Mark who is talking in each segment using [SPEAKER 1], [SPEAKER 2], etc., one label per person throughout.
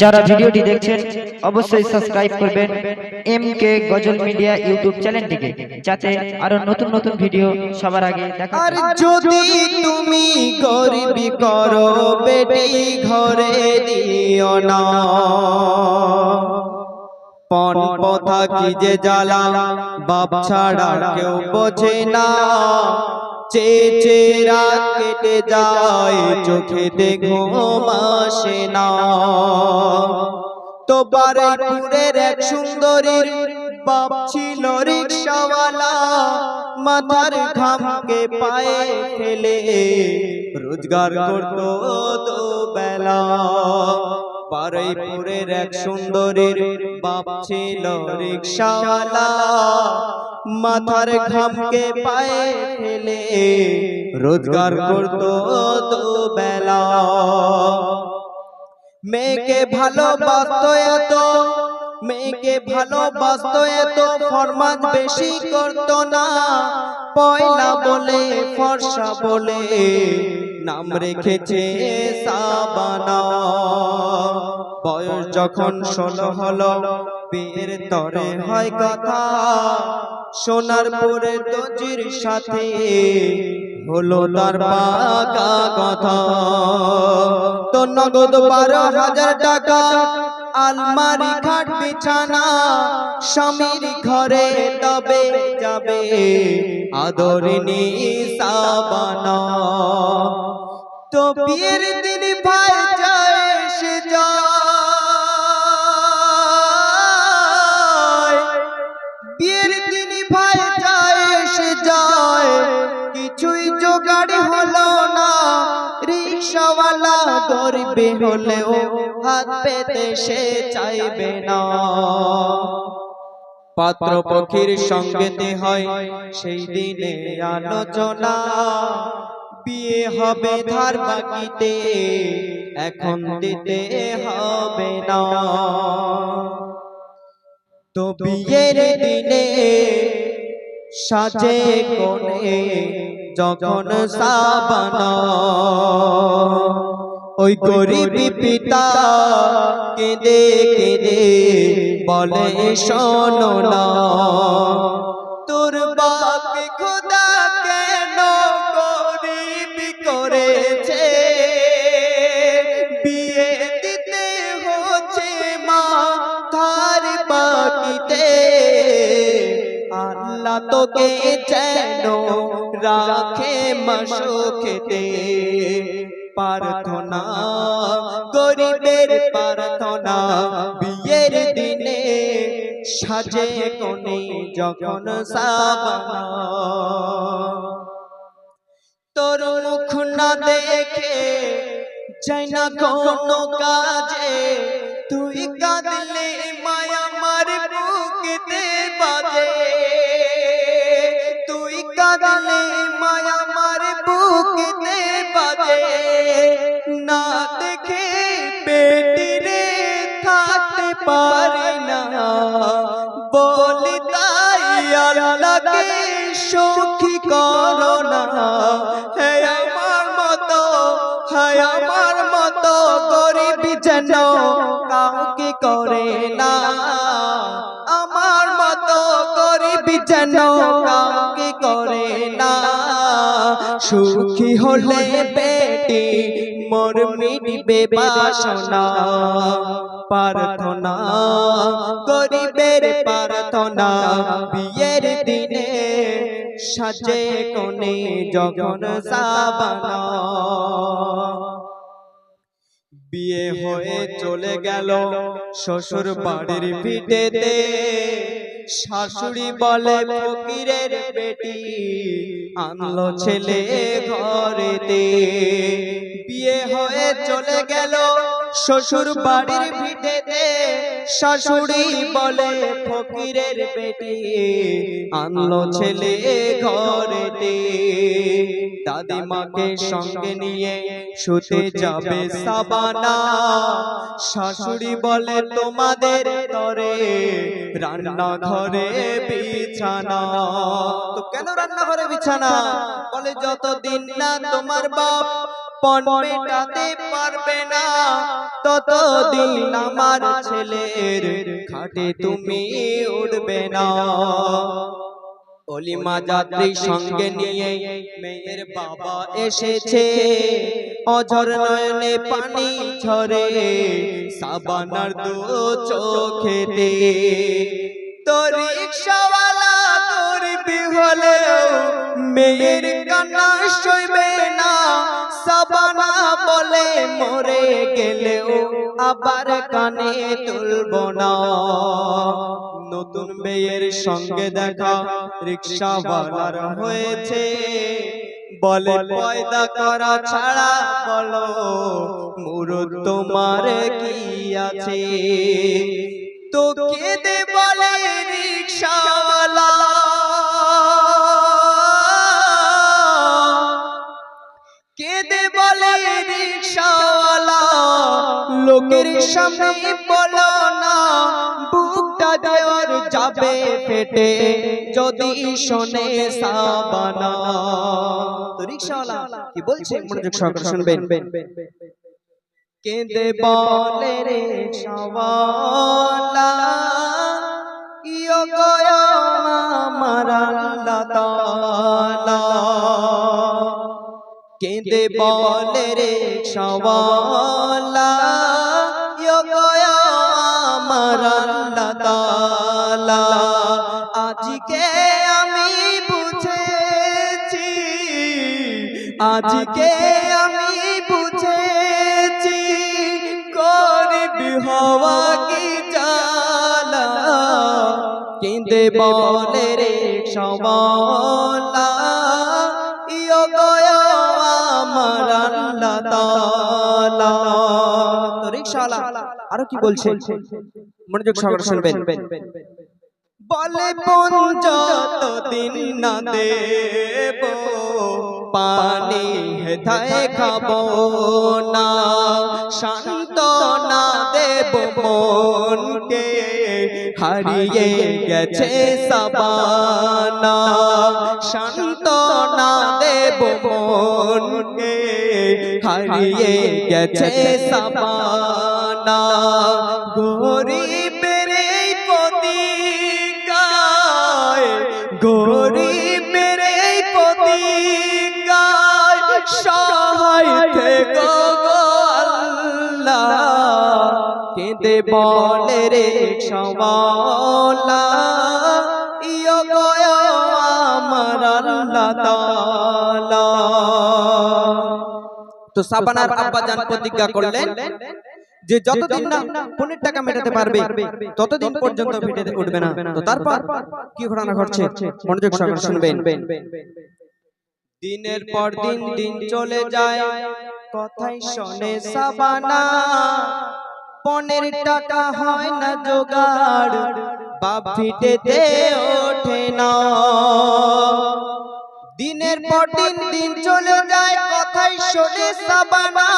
[SPEAKER 1] যারা ভিডিওটি দেখছেন অবশ্যই সাবস্ক্রাইব করবেন M K Ghazal media YouTube চ্যানেলটিকে যাতে আরও নতুন নতুন ভিডিও সবার আগে দেখা
[SPEAKER 2] আর যদি তুমি গরিবি করো বেটি ঘরে দিও না। পন পথা কি যে জ্বালা বাপ ছাড়া কেউ বোঝে না। চে চে রাত কেটে যায়, চোখে দেখো মাসে না। তো বারাইপুরের এক সুন্দরীর বাপ ছিল রিক্সাওয়ালা, মাথার ঘামকে পায়ে ফেলে, রোজগার করতো তো বেলা বারাইপুরের এক সুন্দরীর বাপ ছিল রিক্সাওয়ালা মাথার ঘামকে পায়ে ফেলে রোজগার করতো তো বেলা মেয়েকে ভালোবাসত এত মেয়েকে ভালোবাসত এত ফরমাজ বেশি করত না। পয়লা বলে ফর্সা বলে নাম রেখেছে সাবানা। বয়স যখন ষোলো হলো বিয়ের তরে হয় কথা। সোনার পরে দজির সাথে হলো তার পাকা কথা। তো নগদ বারো হাজার টাকা, আলমারি খাট, বিছানা, স্বামীর ঘরে তবে যাবে আদরিনী সাবানা তো বিয়ের দিন ভাই যায় গরিবে হলেও হাত পেতে সে চাইবে না। পাত্র পক্ষীর সঙ্গেতে হয়, সেই দিনে আলোচনা। বিয়ে হবে ধার বাকিতে, এখন দিতে হবে না। তো বিয়ের দিনে সাজে কোণে যখন সাবানা। ওই গরিবী পিতা কেঁদে কেঁদে বলে শোনো না। তোর বাপকে খোদা কেন গরিব করেছে? বিয়ে দিতে হচ্ছে মা ধার বাকিতে আল্লাহ তোকে যেন রাখে মশোকেতে প্রার্থনা, গরিবের প্রার্থনা, বিয়ের দিনে সাজে কোনে যখন সাবানা। তোর মুখ দেখে যাই না কোনো কাজে তুই কাঁদলে গরিব কাউকে করে না। আমার মতো গরিব যেন কাউকে করে না। সুখী হলে বেটি মোর মিটবে বাসনা। প্রার্থনা, গরিবের প্রার্থনা, বিয়ের দিনে সাজে কোনে যখন সাবানা। বিয়ে হয়ে চলে গেল শ্বশুর বাড়ির পিঠেতে। শাশুড়ি বলে ফকিরের বেটি আনলো ছেলে ঘরেতে। বিয়ে হয়ে চলে গেল শ্বশুর বাড়ির ভিটেতে শাশুড়ি বলে ফকিরের বেটি আনলো ছেলে ঘরেতে দাদিমাকে সঙ্গে নিয়ে শুতে যাবে সাবানা। শাশুড়ি বলে তোমাদের তরে রান্না ঘরে বিছানা। তো কেন রান্না ঘরে বিছানা? বলে যতদিন না তোমার বাপ পণ মেটাতে পারবে না। ততদিন আমার ছেলের খাটে তুমি উঠবে না। অলিমা যাত্রী সঙ্গে নিয়ে মেয়ের বাবা এসেছে। অঝর নয়নে পানি ঝরে, সাবানার দু চোখেতে। তো রিক্সাওয়ালা গরিবি হলেও মেয়ের কান্না সইবে না। সাবানা বলে মরে গেলেও আবার কানে তুলব না। নতুন মেয়ের সঙ্গে দেখা রিক্সা রিক্সাওয়ালার হয়েছে। বলে পয়দা করা ছাড়া বলো, মুরুদ তোমার কি আছে? তো কেঁদে লোকের সামনে বলো না, বুকটা দেওয়ার যাবে পেটে যদি শোনে সাবানা। রিক্সাওয়ালা কি বলছে? মনোযোগ সহকারে শুনবেন। কেঁদে বলে রে সওয়ালা, ইয়ো গয়া তাআলা। কেঁদে বলে রে সওয়ালা আজকে আমি বুঝেছি। আজকে আমি বুঝেছি করবি হওয়া কি জালা কেঁদে বলে রে সওয়ালা ইয়ো গয়া আমার আল্লাহ তাআলা। তো রিকশাওয়ালা, আরও কি বলছে? মনোযোগ সহকারে শুনবেন। বলে বোন যতদিন না দেব, পানি হেথায় খাব না। শান্ত না দেব মনকে, হারিয়ে গেছে সাবানা। শান্ত না দেব মনকে, হারিয়ে গেছে সাবানা। গরিবের বলে রে সওয়ালা ইয়ো গয়া তো সাবানার আব্বা জান প্রতিজ্ঞা করলেন যে যতদিন না পনেরো টাকা মেটাতে পারবে, ততদিন পর্যন্ত ফিটে উঠবে না। তো তারপর কি ঘটনা ঘটছে? মনোযোগ সহকারে শুনবেন। দিনের পর দিন দিন চলে যায়, কথাই শোনে সাবানা। পনেরো টাকা হয় না জোগাড়। বাপ ফিটেতে ওঠে না। দিনের পর দিন দিন চলে যায়, কথাই শোনে সাবানা।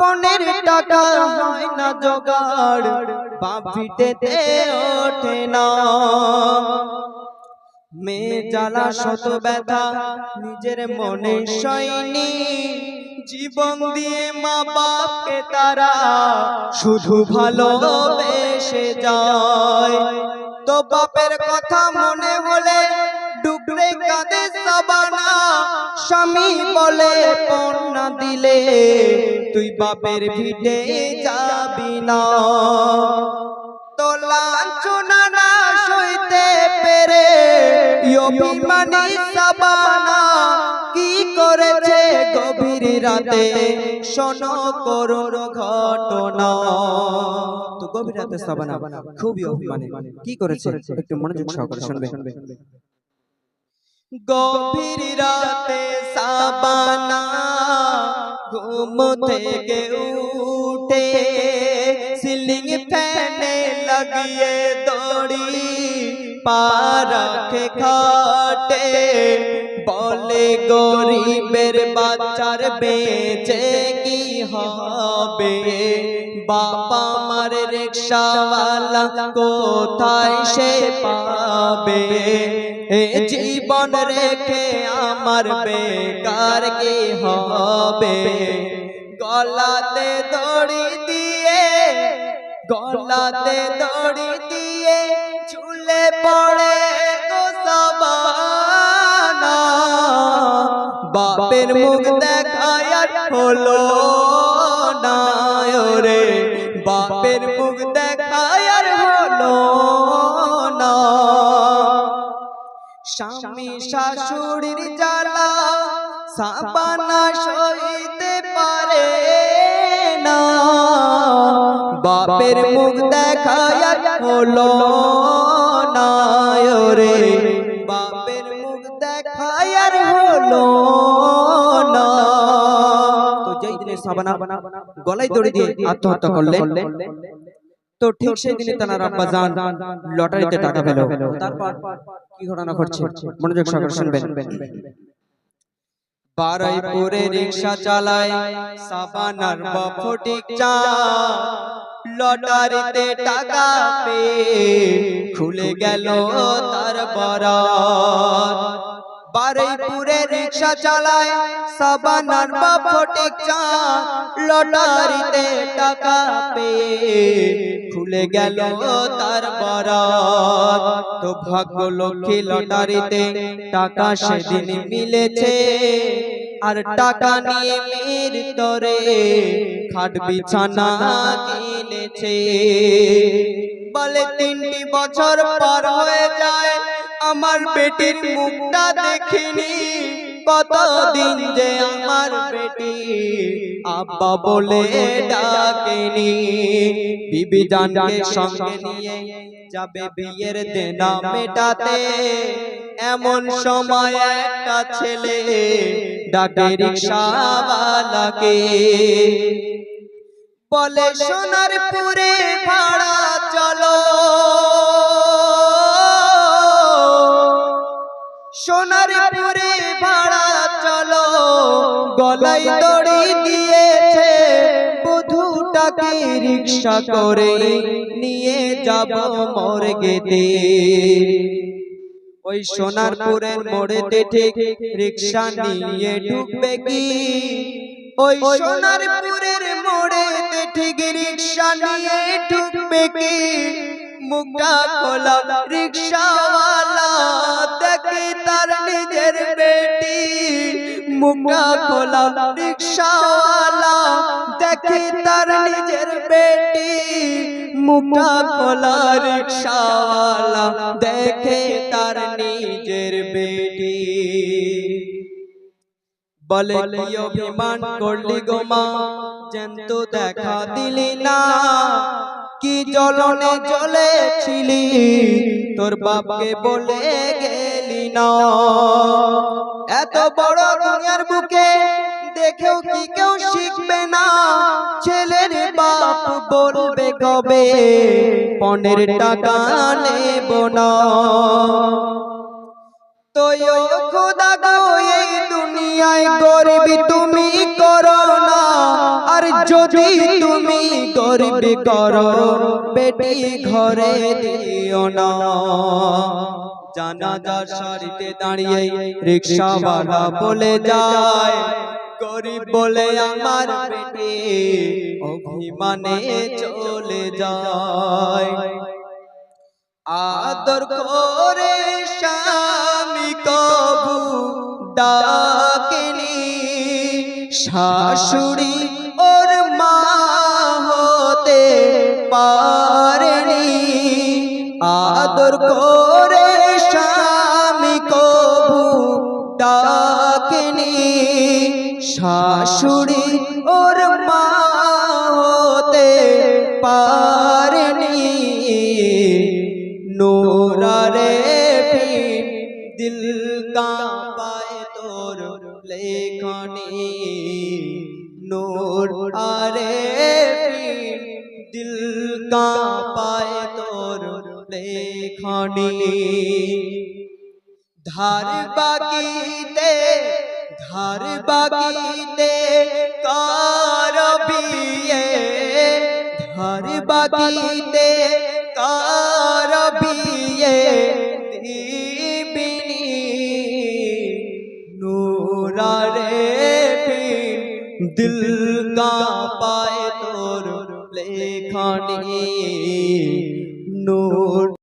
[SPEAKER 2] পনেরো টাকা হয় না জোগাড়। বাপ ফিটেতে ওঠে না। মেয়ে জ্বালা, শত ব্যথা, নিজের মনে সয়নি। জীবন দিয়ে মা বাপকে তারা শুধু ভালোবেসে যায়। তো বাপের কথা মনে হলে ডুবরে কাঁদে সাবানা। স্বামী বলে পণ্যা দিলে তুই বাপের ভিটে যাবি না। তো লাঞ্ছনা না সইতে পেরে অভিমানী সাবানা। রাতে শোনো করুণ ঘটনা। তো গভীর রাতে সাবানা খুবই অভিমানী। কি করেছে? একটু মনোযোগ সহকারে শুনবে। গভীর রাতে সাবানা ঘুম থেকে উঠে সিলিং ফ্যানে লাগিয়ে দড়ি পারখে খাটে বলে গরিবের বাচ্চার বেঁচে কি হবে? বাবা মার রিক্সাওয়ালা কোথায় সে পাবে? এ জীবন রেখে আমার বেকার কি হবে? গলাতে দড়ি দিয়ে, গলাতে দড়ি দিয়ে ঝুলে পড়ে বাপের মুখ দেখায় হলো না রে বাপের মুখ দেখায় হলো না। স্বামী শাশুড়ির জ্বালা সাবানা সইতে পারে না। বাপের মুখ দেখায় হলো না রে সাবানা গলায় দড়ি দিয়ে আত্মহত্যা করলেন। তো ঠিক সেই দিনে তার আব্বা জান লটারিতে টাকা পেল। তারপর কি ঘটনা ঘটছে? মনোযোগ সহকারে শুনবেন। বারাইপুরে রিক্সা চালায় সাবানার বফটিক চা। লটারিতে টাকা পেয়ে খুলে গেল তার বরাত। বারুইপুরে রিক্সা চালায়, সাবানার বফটিক চা, লটারিতে টাকা পেয়ে খুলে গেল তার বরাত। তো ভাগ্য লক্ষ্মী লটারিতে টাকা সেদিন মিলেছে, আর টাকা নিয়ে মেয়ের তরে খাট বিছানা কিনেছে। বলে তিনটি বছর পার হয়ে যায় আমার বেটির মুখটা দেখিনি। কতদিন যে আমার বেটি আব্বা বলে ডাকেনি। বিবি জানকে সঙ্গে নিয়ে যাবে বিয়ের দেনা মেটাতে। এমন সময় একটা ছেলে ডাকে রিক্সাওয়ালাকে। বলে সোনার পুরে ভাড়া চলো। সোনার পুরে ভাড়া চলো। গলায় দড়ি দিয়েছে বধুটাকে রিক্সা করে নিয়ে যাব মর্গেতে ওই সোনারপুরের মোড়েতে ঠিক রিক্সা নিয়ে ঢুকবে কি? ওই সোনারপুরের মোড়েতে ঠিক রিক্সা নিয়ে ঢুকবে কি? মুখটা খোলা, রিক্সাওয়ালা দেখে তার নিজের বেটি। মুখটা খোলা, রিক্সাওয়ালা দেখে তার নিজের বেটি। মুখটা খোলা, রিক্সাওয়ালা দেখে তার নিজের বেটি। বলে অভিমান করলি গো মা? জ্যান্ত দেখা দিলি না। কি জ্বলনে জ্বলেছিলি? তোর বাপকে বলে গেলি না। এত বড় দুনিয়ার বুকে দেখেও কি কেউ শিখবে না? ছেলের বাপ বলবে কবে? পনেরো টাকা নেব না। দুনিয়ায় গরিবি তুমি করো না। আর যদি তুমি গরিবি করো, বেটি ঘরে দিও না। জানাজার সারিতে দাঁড়িয়ে রিক্সাওয়ালা বলে যায়, গরিব বলে আমার বেটি অভিমানে চলে যায়। আদর করে স্বামী কবু ডাকেনি, শাশুড়ি পারেনি আদর করে স্বামী কবু শাশুড়ি ধার বাগিতে ধার বাগিতে কার বিয়ে? ধার বাগিতে কার বিয়ে? দিবিনি নূরা রে দিল কা পায় তোর লেখানি। নূর